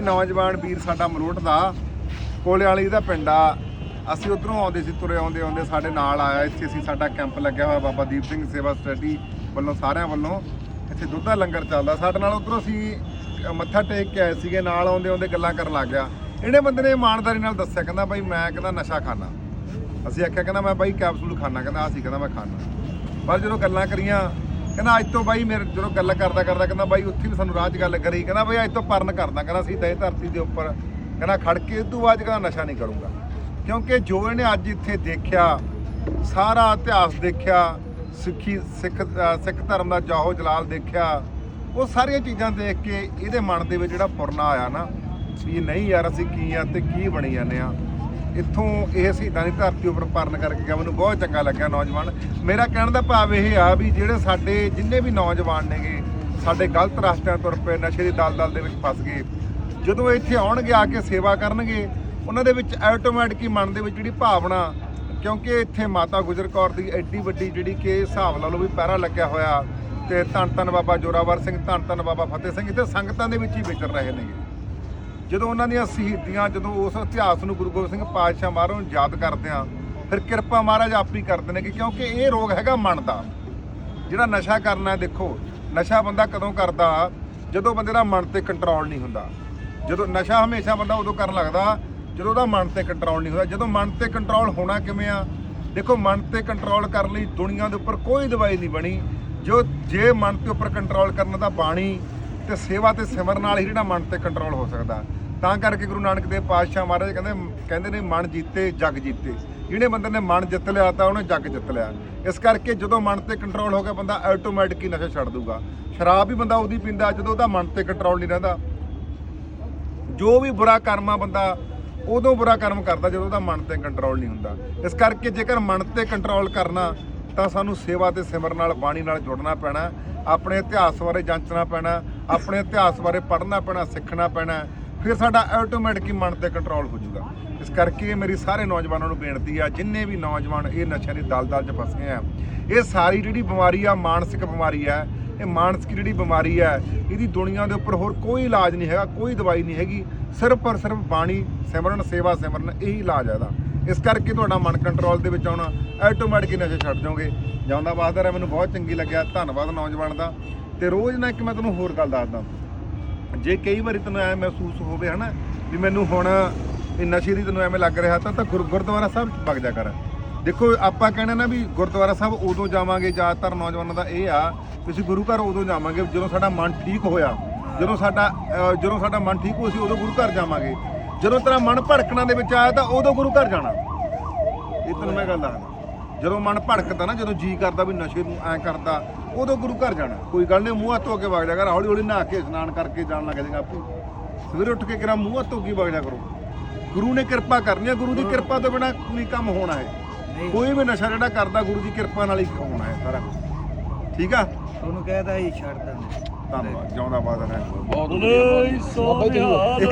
ਨੌਜਵਾਨ ਵੀਰ ਸਾਡਾ ਮਲੋਟ ਦਾ। ਕੋਲੇ ਵਾਲੀ ਦਾ ਪਿੰਡ ਆ। ਅਸੀਂ ਉਧਰੋਂ ਆਉਂਦੇ ਸੀ, ਤੁਰੇ ਆਉਂਦੇ ਆਉਂਦੇ ਸਾਡੇ ਨਾਲ ਆਇਆ। ਇੱਥੇ ਅਸੀਂ ਸਾਡਾ ਕੈਂਪ ਲੱਗਿਆ ਹੋਇਆ, ਬਾਬਾ ਦੀਪ ਸਿੰਘ ਸੇਵਾ ਸਟੱਡੀ ਵੱਲੋਂ, ਸਾਰਿਆਂ ਵੱਲੋਂ। ਇੱਥੇ ਦੁੱਧ ਦਾ ਲੰਗਰ ਚੱਲਦਾ। ਸਾਡੇ ਨਾਲ ਉਧਰੋਂ ਅਸੀਂ ਮੱਥਾ ਟੇਕ ਕੇ ਆਏ ਸੀਗੇ, ਨਾਲ ਆਉਂਦੇ ਆਉਂਦੇ ਗੱਲਾਂ ਕਰਨ ਲੱਗ ਗਿਆ। ਇਹਨੇ ਬੰਦੇ ਨੇ ਇਮਾਨਦਾਰੀ ਨਾਲ ਦੱਸਿਆ, ਕਹਿੰਦਾ ਬਾਈ ਮੈਂ ਕਹਿੰਦਾ ਨਸ਼ਾ ਖਾਣਾ ਅਸੀਂ ਆਖਿਆ, ਕਹਿੰਦਾ ਮੈਂ ਬਾਈ ਕੈਪਸੂਲ ਖਾਣਾ ਕਹਿੰਦਾ ਆਹ ਸੀ, ਕਹਿੰਦਾ ਮੈਂ ਖਾਣਾ ਪਰ ਜਦੋਂ ਗੱਲਾਂ ਕਰੀਆਂ ਕਹਿੰਦਾ ਅੱਜ ਤੋਂ ਬਾਈ ਮੇਰੇ ਜਦੋਂ ਗੱਲ ਕਰਦਾ ਕਰਦਾ ਕਹਿੰਦਾ ਬਾਈ ਉੱਥੇ ਵੀ ਸਾਨੂੰ ਰਾਹ 'ਚ ਗੱਲ ਕਰੀ, ਕਹਿੰਦਾ ਬਾਈ ਅੱਜ ਤੋਂ ਪਰਨ ਕਰਦਾ, ਕਹਿੰਦਾ ਅਸੀਂ ਤਾਂ ਧਰਤੀ ਦੇ ਉੱਪਰ, ਕਹਿੰਦਾ ਖੜ ਕੇ ਇਦੋਂ ਬਾਅਦ 'ਚ ਕਹਿੰਦਾ ਨਸ਼ਾ ਨਹੀਂ ਕਰੂੰਗਾ। ਕਿਉਂਕਿ ਜੋ ਇਹਨੇ ਅੱਜ ਇੱਥੇ ਦੇਖਿਆ, ਸਾਰਾ ਇਤਿਹਾਸ ਦੇਖਿਆ, ਸਿੱਖੀ, ਸਿੱਖ ਸਿੱਖ ਧਰਮ ਦਾ ਜਾਹੋ ਜਲਾਲ ਦੇਖਿਆ, ਉਹ ਸਾਰੀਆਂ ਚੀਜ਼ਾਂ ਦੇਖ ਕੇ ਇਹਦੇ ਮਨ ਦੇ ਵਿੱਚ ਜਿਹੜਾ ਫੁਰਨਾ ਆਇਆ ਨਾ, ਵੀ ਨਹੀਂ ਯਾਰ ਅਸੀਂ ਕੀ ਆ ਤੇ ਕੀ ਬਣੀ ਜਾਂਦੇ ਆ। ਇੱਥੋਂ ਇਹ ਸ਼ਹੀਦਾਂ ਦੀ ਧਰਤੀ ਉੱਪਰ ਪਰਨ ਕਰਕੇ ਗਿਆ। ਮੈਨੂੰ ਬਹੁਤ ਚੰਗਾ ਲੱਗਿਆ ਨੌਜਵਾਨ। ਮੇਰਾ ਕਹਿਣ ਦਾ ਭਾਵ ਇਹ ਆ ਵੀ ਜਿਹੜੇ ਸਾਡੇ ਜਿੰਨੇ ਵੀ ਨੌਜਵਾਨ ਨੇਗੇ, ਸਾਡੇ ਗਲਤ ਰਸਤਿਆਂ ਤੁਰ ਪਏ, ਨਸ਼ੇ ਦੀ ਦਲਦਲ ਦੇ ਵਿੱਚ ਫਸ ਗਏ, ਜਦੋਂ ਇੱਥੇ ਆਉਣਗੇ, ਆ ਕੇ ਸੇਵਾ ਕਰਨਗੇ, ਉਹਨਾਂ ਦੇ ਵਿੱਚ ਆਟੋਮੈਟਿਕ ਹੀ ਮਨ ਦੇ ਵਿੱਚ ਜਿਹੜੀ ਭਾਵਨਾ, ਕਿਉਂਕਿ ਇੱਥੇ ਮਾਤਾ ਗੁਜਰ ਕੌਰ ਦੀ ਐਡੀ ਵੱਡੀ ਜਿਹੜੀ ਕਿ ਹਿਸਾਬ ਲਾ ਲਓ ਵੀ ਪਹਿਰਾ ਲੱਗਿਆ ਹੋਇਆ, ਤੇ ਧੰਨ ਧੰਨ ਬਾਬਾ ਜੋਰਾਵਰ ਸਿੰਘ, ਧੰਨ ਧੰਨ ਬਾਬਾ ਫਤਿਹ ਸਿੰਘ, ਇੱਥੇ ਸੰਗਤਾਂ ਦੇ ਵਿੱਚ ਹੀ ਵਿਚਰ ਰਹੇ ਨੇਗੇ। ਜਦੋਂ ਉਹਨਾਂ ਦੀਆਂ ਸ਼ਹੀਦੀਆਂ, ਜਦੋਂ ਉਸ ਇਤਿਹਾਸ ਨੂੰ ਗੁਰੂ ਗੋਬਿੰਦ ਸਿੰਘ ਪਾਤਸ਼ਾਹ ਮਹਾਰਾਜ ਨੂੰ ਯਾਦ ਕਰਦੇ ਆ, ਫਿਰ ਕਿਰਪਾ ਮਹਾਰਾਜ ਆਪ ਹੀ ਕਰਦੇ ਨੇ ਕਿ ਕਿਉਂਕਿ ਇਹ ਰੋਗ ਹੈਗਾ ਮਨ ਦਾ। ਜਿਹੜਾ ਨਸ਼ਾ ਕਰਨਾ ਦੇਖੋ, ਨਸ਼ਾ ਬੰਦਾ ਕਦੋਂ ਕਰਦਾ? ਜਦੋਂ ਬੰਦੇ ਦਾ ਮਨ ਤੇ ਕੰਟਰੋਲ ਨਹੀਂ ਹੁੰਦਾ। ਜਦੋਂ ਨਸ਼ਾ ਹਮੇਸ਼ਾ ਬੰਦਾ ਉਦੋਂ ਕਰਨ ਲੱਗਦਾ, ਜਦੋਂ ਉਹਦਾ ਮਨ ਤੇ ਕੰਟਰੋਲ ਨਹੀਂ ਹੁੰਦਾ। ਜਦੋਂ ਮਨ ਤੇ ਕੰਟਰੋਲ ਹੋਣਾ ਕਿਵੇਂ ਆ? ਦੇਖੋ, ਮਨ ਤੇ ਕੰਟਰੋਲ ਕਰਨ ਲਈ ਦੁਨੀਆ ਦੇ ਉੱਪਰ ਕੋਈ ਦਵਾਈ ਨਹੀਂ ਬਣੀ। ਜੋ, ਜੇ ਮਨ ਤੇ ਉੱਪਰ ਕੰਟਰੋਲ ਕਰਨ ਦਾ ਬਾਣੀ ਤੇ ਸੇਵਾ ਤੇ ਸਿਮਰਨ ਨਾਲ ਹੀ ਜਿਹੜਾ ਮਨ ਤੇ ਕੰਟਰੋਲ ਹੋ ਸਕਦਾ। ਤਾਂ ਕਰਕੇ ਗੁਰੂ ਨਾਨਕ ਦੇਵ ਪਾਤਸ਼ਾਹ ਮਹਾਰਾਜ ਕਹਿੰਦੇ ਕਹਿੰਦੇ ਨੇ, ਮਨ ਜੀਤੇ, ਜਗ ਜੀਤੇ। ਜਿਹੜੇ ਬੰਦੇ ਨੇ ਮਨ ਜਿੱਤ ਲਿਆ ਤਾਂ ਉਹਨੇ ਜੱਗ ਜਿੱਤ ਲਿਆ। ਇਸ ਕਰਕੇ ਜਦੋਂ ਮਨ ਤੇ ਕੰਟਰੋਲ ਹੋ ਗਿਆ, ਬੰਦਾ ਆਟੋਮੈਟਿਕ ਹੀ ਨਸ਼ਾ ਛੱਡ ਦੂਗਾ। ਸ਼ਰਾਬ ਵੀ ਬੰਦਾ ਉਹਦੀ ਪੀਂਦਾ, ਜਦੋਂ ਉਹਦਾ ਮਨ ਤੇ ਕੰਟਰੋਲ ਨਹੀਂ ਰਹਿੰਦਾ। ਜੋ ਵੀ ਬੁਰਾ ਕਰਮ ਆ ਬੰਦਾ, ਉਦੋਂ ਬੁਰਾ ਕਰਮ ਕਰਦਾ ਜਦੋਂ ਉਹਦਾ ਮਨ ਤੇ ਕੰਟਰੋਲ ਨਹੀਂ ਹੁੰਦਾ। ਇਸ ਕਰਕੇ ਜੇਕਰ ਮਨ ਤੇ ਕੰਟਰੋਲ ਕਰਨਾ, ਤਾਂ ਸਾਨੂੰ ਸੇਵਾ ਤੇ ਸਿਮਰਨ ਨਾਲ, ਬਾਣੀ ਨਾਲ ਜੁੜਨਾ ਪੈਣਾ। ਆਪਣੇ ਇਤਿਹਾਸ ਬਾਰੇ ਜਾਂਚਣਾ ਪੈਣਾ। ਆਪਣੇ ਇਤਿਹਾਸ ਬਾਰੇ ਪੜ੍ਹਨਾ ਪੈਣਾ, ਸਿੱਖਣਾ ਪੈਣਾ, ਫਿਰ ਸਾਡਾ ਆਟੋਮੈਟਿਕ ਮਨ ਤੇ ਕੰਟਰੋਲ ਹੋ ਜਾਊਗਾ। ਇਸ ਕਰਕੇ ਇਹ ਮੇਰੀ ਸਾਰੇ ਨੌਜਵਾਨਾਂ ਨੂੰ ਬੇਨਤੀ ਆ, ਜਿੰਨੇ ਵੀ ਨੌਜਵਾਨ ਇਹ ਨਸ਼ਿਆਂ ਦੀ ਦਲਦਲ 'ਚ ਫਸੇ ਆ, ਇਹ ਸਾਰੀ ਜਿਹੜੀ ਬਿਮਾਰੀ ਆ, ਮਾਨਸਿਕ ਬਿਮਾਰੀ ਆ, ਇਹ ਮਾਨਸਿਕ ਜਿਹੜੀ ਬਿਮਾਰੀ ਹੈ ਇਹਦੀ ਦੁਨੀਆ ਦੇ ਉੱਪਰ ਹੋਰ ਕੋਈ ਇਲਾਜ ਨਹੀਂ ਹੈਗਾ, ਕੋਈ ਦਵਾਈ ਨਹੀਂ ਹੈਗੀ, ਸਿਰਫ ਪਰ ਸਿਰਫ ਬਾਣੀ, ਸਿਮਰਨ, ਸੇਵਾ ਸਿਮਰਨ, ਇਹੀ ਇਲਾਜ ਹੈ ਇਹਦਾ। ਇਸ ਕਰਕੇ ਤੁਹਾਡਾ ਮਨ ਕੰਟਰੋਲ ਦੇ ਵਿੱਚ ਆਉਣਾ ਆਟੋਮੈਟਿਕ ਨਸ਼ੇ ਛੱਡ ਜਾਓਗੇ। ਜਾਂਦਾ ਵਾਸਦਾ ਰਿਹਾ, ਮੈਨੂੰ ਬਹੁਤ ਚੰਗੀ ਲੱਗਿਆ, ਧੰਨਵਾਦ ਨੌਜਵਾਨ ਦਾ। ਤੇ ਰੋਜ਼ ਨਾ ਇੱਕ ਮੈਂ ਤੁਹਾਨੂੰ ਹੋਰ ਗੱਲ ਦੱਸਦਾ। ਜੇ ਕਈ ਵਾਰੀ ਤੈਨੂੰ ਐ ਮਹਿਸੂਸ ਹੋਵੇ ਹਨਾ, ਵੀ ਮੈਨੂੰ ਹੁਣ ਇਹ ਨਸ਼ੇ ਦੀ ਤੈਨੂੰ ਐਵੇਂ ਲੱਗ ਰਿਹਾ ਤਾਂ ਤਾਂ ਗੁਰ- ਗੁਰਦੁਆਰਾ ਸਾਹਿਬ ਚ ਵਗ ਜਾ ਕਰ। ਦੇਖੋ, ਆਪਾਂ ਕਹਿਣਾ ਨਾ ਵੀ ਗੁਰਦੁਆਰਾ ਸਾਹਿਬ ਉਦੋਂ ਜਾਵਾਂਗੇ, ਜ਼ਿਆਦਾਤਰ ਨੌਜਵਾਨਾਂ ਦਾ ਇਹ ਆ ਵੀ ਅਸੀਂ ਗੁਰੂ ਘਰ ਉਦੋਂ ਜਾਵਾਂਗੇ, ਜਦੋਂ ਸਾਡਾ ਮਨ ਠੀਕ ਹੋਇਆ। ਜਦੋਂ ਸਾਡਾ ਜਦੋਂ ਸਾਡਾ ਮਨ ਠੀਕ ਹੋ ਅਸੀਂ ਉਦੋਂ ਗੁਰੂ ਘਰ ਜਾਵਾਂਗੇ। ਜਦੋਂ ਤੇਰਾ ਮਨ ਭੜਕਣਾ ਦੇ ਵਿੱਚ ਆਇਆ ਤਾਂ ਉਦੋਂ ਗੁਰੂ ਘਰ ਜਾਣਾ। ਇਹ ਤੈਨੂੰ ਮੈਂ ਗੱਲ ਦੱਸਦਾ। ਜਦੋਂ ਮਨ ਭੜਕਦਾ ਨਾ ਜਦੋਂ ਜੀ ਕਰਦਾ ਵੀ ਨਸ਼ੇ ਨੂੰ ਐ ਕਰਦਾ ਉਦੋਂ ਗੁਰੂ ਘਰ ਜਾਣਾ। ਕੋਈ ਗੱਲ ਨਹੀਂ ਮੂੰਹ ਹੱਥ ਧੋ ਕੇ ਵਗ ਜਾ ਕਰ ਹੌਲੀ ਹੌਲੀ ਨਹਾ ਕੇ ਇਸ਼ਨਾਨ ਕਰਕੇ ਜਾਣ ਲੱਗ ਜਾਏਗਾ ਆਪੇ। ਸਵੇਰੇ ਉੱਠ ਕੇ ਕਿਰਾ ਮੂੰਹ ਹੱਥ ਧੋ ਕੇ ਵਗ ਜਾ ਕਰੋ? ਗੁਰੂ ਨੇ ਕਿਰਪਾ ਕਰਨੀ ਹੈ ਗੁਰੂ ਦੀ ਕਿਰਪਾ ਤੋਂ ਬਿਨਾ ਕੋਈ ਕੰਮ ਹੋਣਾ ਹੈ। ਕੋਈ ਵੀ ਨਸ਼ਾ ਜਿਹੜਾ ਕਰਦਾ ਗੁਰੂ ਦੀ ਕਿਰਪਾ ਨਾਲ ਹੀ ਹੋਣਾ ਹੈ ਸਾਰਾ। ਠੀਕ ਆ? ਉਹਨੂੰ ਕਹਿਦਾ ਹੀ ਛੱਡ ਦਿੰਦੇ। ਧੰਨਵਾਦ ਜਿਉਂਦਾ ਬਾਦ ਰਹਿ ਬਹੁਤ ਵਧੀਆ ਇਹ